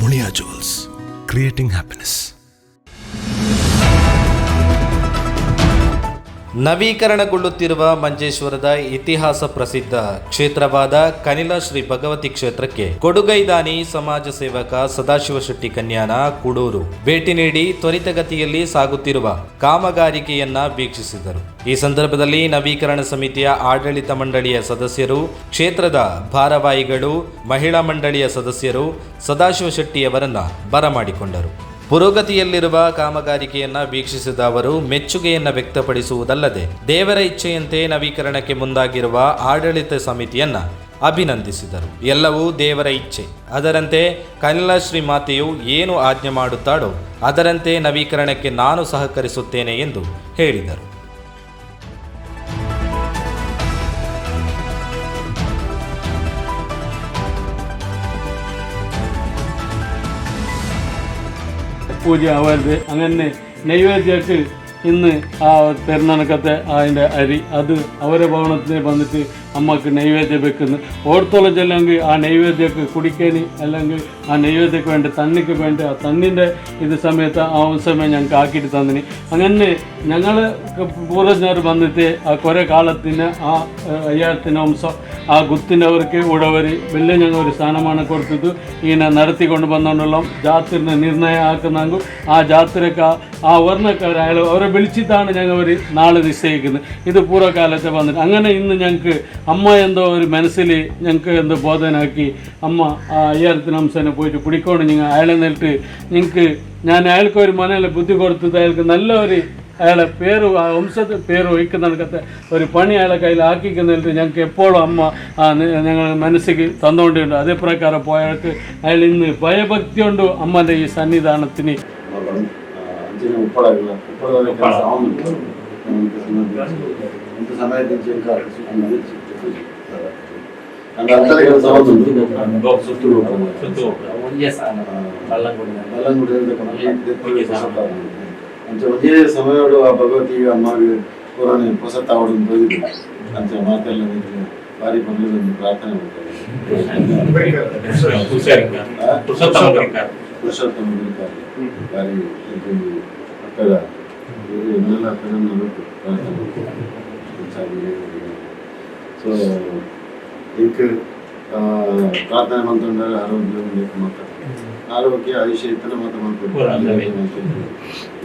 முனியா jewels creating happiness ನವೀಕರಣಗೊಳ್ಳುತ್ತಿರುವ ಮಂಜೇಶ್ವರದ ಇತಿಹಾಸ ಪ್ರಸಿದ್ಧ ಕ್ಷೇತ್ರವಾದ ಕನಿಲ ಶ್ರೀ ಭಗವತಿ ಕ್ಷೇತ್ರಕ್ಕೆ ಕೊಡುಗೈದಾನಿ ಸಮಾಜ ಸೇವಕ ಸದಾಶಿವ ಶೆಟ್ಟಿ ಕನ್ಯಾನ ಕೂಡೂರು. ಭೇಟಿ ನೀಡಿ ತ್ವರಿತಗತಿಯಲ್ಲಿ ಸಾಗುತ್ತಿರುವ ಕಾಮಗಾರಿಕೆಯನ್ನ ವೀಕ್ಷಿಸಿದರು. ಈ ಸಂದರ್ಭದಲ್ಲಿ ನವೀಕರಣ ಸಮಿತಿಯ ಆಡಳಿತ ಮಂಡಳಿಯ ಸದಸ್ಯರು, ಕ್ಷೇತ್ರದ ಭಾರವಾಹಿಗಳು, ಮಹಿಳಾ ಮಂಡಳಿಯ ಸದಸ್ಯರು, ಸದಾಶಿವ ಶೆಟ್ಟಿಯವರನ್ನ ಬರಮಾಡಿಕೊಂಡರು. ಪುರೋಗತಿಯಲ್ಲಿರುವ ಕಾಮಗಾರಿಕೆಯನ್ನು ವೀಕ್ಷಿಸಿದ ಅವರು ಮೆಚ್ಚುಗೆಯನ್ನು ವ್ಯಕ್ತಪಡಿಸುವುದಲ್ಲದೆ ದೇವರ ಇಚ್ಛೆಯಂತೆ ನವೀಕರಣಕ್ಕೆ ಮುಂದಾಗಿರುವ ಆಡಳಿತ ಸಮಿತಿಯನ್ನು ಅಭಿನಂದಿಸಿದರು. ಎಲ್ಲವೂ ದೇವರ ಇಚ್ಛೆ. ಅದರಂತೆ ಕನಿಲ ಶ್ರೀ ಮಾತೆಯು ಏನು ಆಜ್ಞೆ ಮಾಡುತ್ತಾಳೋ ಅದರಂತೆ ನವೀಕರಣಕ್ಕೆ ನಾನು ಸಹಕರಿಸುತ್ತೇನೆ ಎಂದು ಹೇಳಿದರು. പൂജ ആവരുത് അങ്ങനെ നൈവേദ്യക്ക് ഇന്ന് ആ തെരഞ്ഞെടുക്കത്തെ അതിന്റെ അരി അത് അവരെ ഭവനത്തിൽ വന്നിട്ട് അമ്മയ്ക്ക് നൈവേദ്യം വെക്കുന്നു. ഓർത്തോളം ചെല്ലെങ്കിൽ ആ നൈവേദ്യക്ക് കുടിക്കാൻ അല്ലെങ്കിൽ ആ നെയ്യത്തേക്ക് വേണ്ടി തണ്ണിക്ക് വേണ്ടി ആ തണ്ണിന്റെ ഇത് സമയത്ത് ആ സമയം ഞങ്ങൾക്ക് ആക്കിയിട്ട് തന്നിന്. അങ്ങനെ ഞങ്ങൾ പൂർവജ്ഞർ വന്നിട്ട് ആ കുറേ കാലത്തിന് ആ അയ്യായിരത്തിന് വംശം ആ ഗുത്തിന്റെവർക്ക് ഉടവരി വലിയ ഞങ്ങൾ ഒരു സ്ഥാനമാണ് കൊടുത്തത് ഇങ്ങനെ നടത്തിക്കൊണ്ട് വന്നോണ്ടുള്ള ജാത്തിനെ നിർണയം ആക്കുന്നെങ്കിൽ ആ ജാത്രക്ക് ആ വർണക്കാരായാലും അവരെ വിളിച്ചിട്ടാണ് ഞങ്ങൾ ഒരു നാളെ നിശ്ചയിക്കുന്നത്. ഇത് പൂർവകാലത്തെ വന്നിട്ട്. അങ്ങനെ ഇന്ന് ഞങ്ങൾക്ക് അമ്മ എന്തോ ഒരു മനസ്സിൽ ഞങ്ങൾക്ക് എന്തോ ബോധനാക്കി. അമ്മ ആ അയ്യായിരത്തിന് അംശനെ പോയിട്ട് കുടിക്കൊണ്ട് നിങ്ങൾ അയാളെ നേരിട്ട് നിങ്ങൾക്ക് ഞാൻ അയാൾക്ക് ഒരു മനയിലെ ബുദ്ധി കൊടുത്തത് അയാൾക്ക് നല്ല ഒരു അയാളെ പേര് വംശത്തെ പേര് വഹിക്കുന്ന ഒരു പണി അയാളെ കയ്യിൽ ആക്കിക്കുന്നിട്ട് ഞങ്ങൾക്ക് എപ്പോഴും അമ്മ ഞങ്ങൾ മനസ്സിക്ക് തന്നുകൊണ്ടിട്ടുണ്ട്. അതേ പ്രകാരം പോയ അയാൾ ഇന്ന് ഭയഭക്തിയുണ്ട് അമ്മന്റെ ഈ സന്നിധാനത്തിന് സമയത്ത് ಅಂತಾರೆ ಎರಡು ಸಾವಿರ ಸುತ್ತು ಅಂಚ ಒಂದೇ ಸಮಯಡು ಆ ಭಗವತಿ ಅಮ್ಮಗೆ ಪುರಾಣ ಹೊಸ ತಾವಡು ಬಂದಿದ್ದೆ ಅಂಚ ಮಾತೆಲ್ಲ ಭಾರಿ ಬಂದಿದ್ದು ಪ್ರಾರ್ಥನೆ ಮಾಡ್ತಾರೆ ಪುರುಷೋತ್ತಮ ಭಾರಿ ಅಕ್ಕಡ ಇವರೆಲ್ಲ ಕಣ್ಣನ್ನು ಪ್ರಾರ್ಥನೆ ಸೊ ಇಂಕ್ ಪ್ರಾರ್ಥನೆ ಮಾಡ್ಕೊಂಡಾಗ ಆರೋಗ್ಯ ಮಾತ್ರ. ಆರೋಗ್ಯ ಆಯುಷ್ಯ ಇತ್ತನ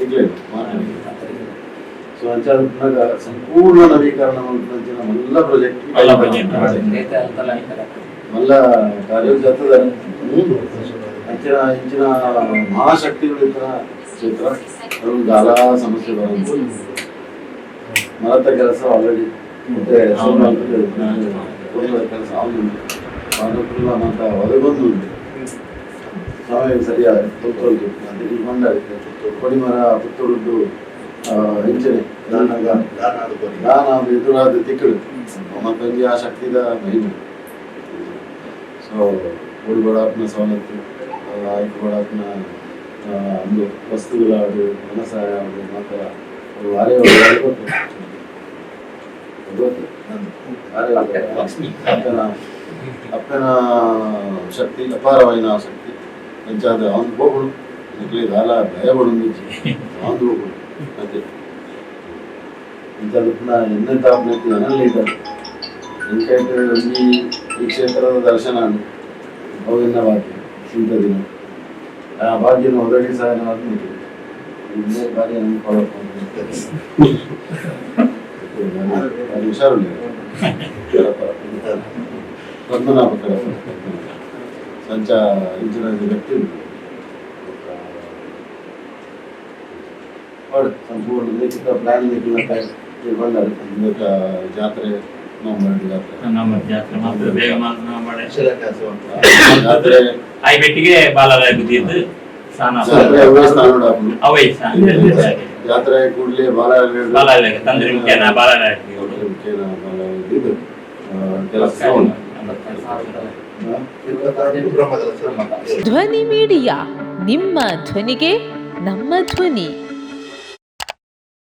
ಈಗಲೇ ಮಾತಾಡಿ ಸೊ ಅಂಚಾಗ ಸಂಪೂರ್ಣ ನವೀಕರಣ ಮಾಡ್ಕೊಂಡ ಎಲ್ಲ ಪ್ರಾಜೆಕ್ಟ್ ಮಲ್ಲ ಕಾರ್ಯ ಜಾತದ ಅಂಚಿನ ಇಂಚಿನ ಮಹಾಶಕ್ತಿಗಳು ಇತರ ಕ್ಷೇತ್ರ ಅದೊಂದು ಗಾಲ ಸಮಸ್ಯೆ ಬರೋದು ಮರತ ಕೆಲಸ ಆಲ್ರೆಡಿ ಮತ್ತೆ ಕೆಲಸ ಆಗುದು ಅದಕ್ಕೆಲ್ಲ ಅಂತ ಬಂದು ಸಮಯ ಸರಿಯಾದ ಪುತ್ತೂರು ಅದಕ್ಕೆ ಮಂಡಳಿ ಕೊಡಿಮರ ಪುತ್ತೂರದ್ದು ಹೆಂಚನೆ ದಾನ ದಾನ ಎದುರಾದ ತಿಕ್ಕಳು. ಮತ್ತೊಂದು ಆ ಶಕ್ತಿದ ಮಹಿಮೆ. ಸೊ ಉಡುಗೊಡಾಪ್ನ ಸವಲತ್ತು ಆಯ್ಕೆ ಕೊಡಾಪ್ನ ಒಂದು ವಸ್ತುಗಳ ಮನಸ್ಸಾಯ ಮಾತ್ರ ಅದು అర్పణ అర్పణ శక్తి అపారమైన శక్తి. పెంచాదు ఆందుకోకూడదు అందుకే చాలా భయపడింది. ఆందుకోకూడదు అంతే. ఇంత ఎన్నె తాపనైతే అనలేదు ఎందుకంటే అన్ని ఈ క్షేత్ర దర్శనాన్ని భోగిన వాక్యం చింతదిన ఆ భాగ్యం మొదటిసారి నాకు భార్య అనుకోవడం ಪದ್ಮನಾಭ ಸಂಚ ಇಂಚಿನ ವ್ಯಕ್ತಿ ಸಂಪೂರ್ಣ ಲಿಖಿತ ಪ್ಲಾನ್ ಲಿಖಿತ ಬಂದಾರೆ ಇದಕ್ಕೆ ಜಾತ್ರೆ ನವಂಬರ್ ಜಾತ್ರೆ ಜಾತ್ರೆ ಐ ಬೆಟ್ಟಿಗೆ ಬಾಲರಾಯ ಬುದ್ಧಿದ್ದು ಸ್ನಾನ ಜಾತ್ರೆ ಅವೈ ಜಾತ್ರೆ ಕೂಡಲೇ ಬಾಲ ಬಾಲರಾಯ ತಂದ್ರೆ ಮುಖ್ಯನ ಬಾಲರಾಯ ಇದು ಕೆಲಸ ಧ್ವನಿ ಮೀಡಿಯಾ ನಿಮ್ಮ ಧ್ವನಿಗೆ ನಮ್ಮ ಧ್ವನಿ.